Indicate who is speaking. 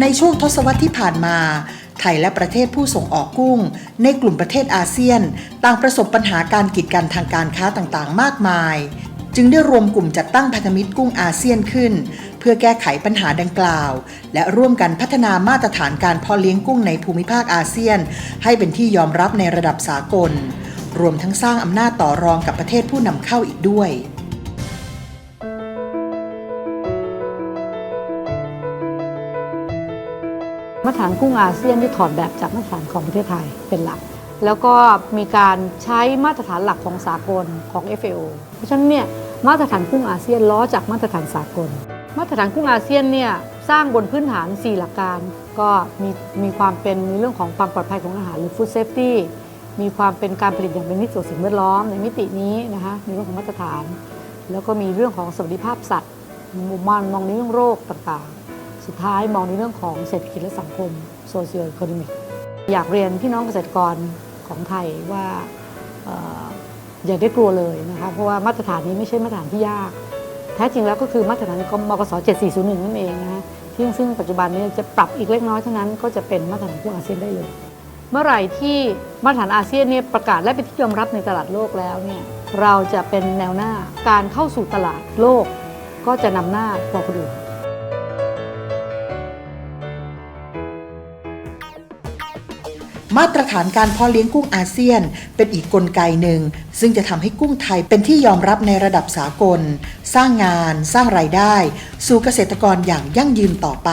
Speaker 1: ในช่วงทศวรรษที่ผ่านมา ไทยและประเทศผู้ส่งออกกุ้ง ในกลุ่มประเทศอาเซียน ต่างประสบปัญหาการกีดกันทางการค้าต่างๆ มากมาย จึงได้รวมกลุ่มจัดตั้งพันธมิตรกุ้งอาเซียนขึ้น เพื่อแก้ไขปัญหาดังกล่าว และร่วมกันพัฒนามาตรฐานการเพาะเลี้ยงกุ้งในภูมิภาคอาเซียน ให้เป็นที่ยอมรับในระดับสากล รวมทั้งสร้างอำนาจต่อรองกับประเทศผู้นำเข้าอีกด้วย
Speaker 2: มาตรฐานกุ้งอาเซียนที่ถอดแบบจากมาตรฐานของประเทศไทยเป็นหลัก แล้วก็มีการใช้มาตรฐานหลักของสากลของ FAO เพราะฉะนั้นเนี่ยมาตรฐานกุ้งอาเซียนล้อจากมาตรฐานสากล มาตรฐานกุ้งอาเซียนเนี่ยสร้างบนพื้นฐาน 4 หลักการ ก็มีมีความเป็นในเรื่องของความปลอดภัยของอาหารหรือ food safety มีความเป็นการผลิตอย่างเป็นมิตรต่อสิ่งแวดล้อมในมิตินี้นะคะในเรื่องของมาตรฐาน แล้วก็มีเรื่องของสวัสดิภาพสัตว์มุมมองมองในเรื่องโรคต่างๆ สุดท้ายมองในเรื่องของเศรษฐกิจและสังคม socio economic อยากเรียนพี่น้องเกษตรกรของไทยว่าอย่าได้กลัวเลยนะคะเพราะว่ามาตรฐานนี้ไม่ใช่มาตรฐานที่ยาก แท้จริงแล้วก็คือมาตรฐานกมกส7401 นั่นเองนะคะที่ซึ่งปัจจุบันนี้จะปรับอีกเล็กน้อยเท่านั้นก็จะเป็นมาตรฐานของอาเซียนได้เลย เมื่อไหร่ที่มาตรฐานอาเซียนเนี่ยประกาศและเป็นที่ยอมรับในตลาดโลกแล้วเนี่ยเราจะเป็นแนวหน้าการเข้าสู่ตลาดโลก ก็จะนำหน้ากว่าคนอื่น
Speaker 1: มาตรฐานการเพาะเลี้ยงกุ้งอาเซียน เป็นอีกกลไกหนึ่ง ซึ่งจะทำให้กุ้งไทยเป็นที่ยอมรับในระดับสากล สร้างงาน สร้างรายได้ สู่เกษตรกรอย่างยั่งยืนต่อไป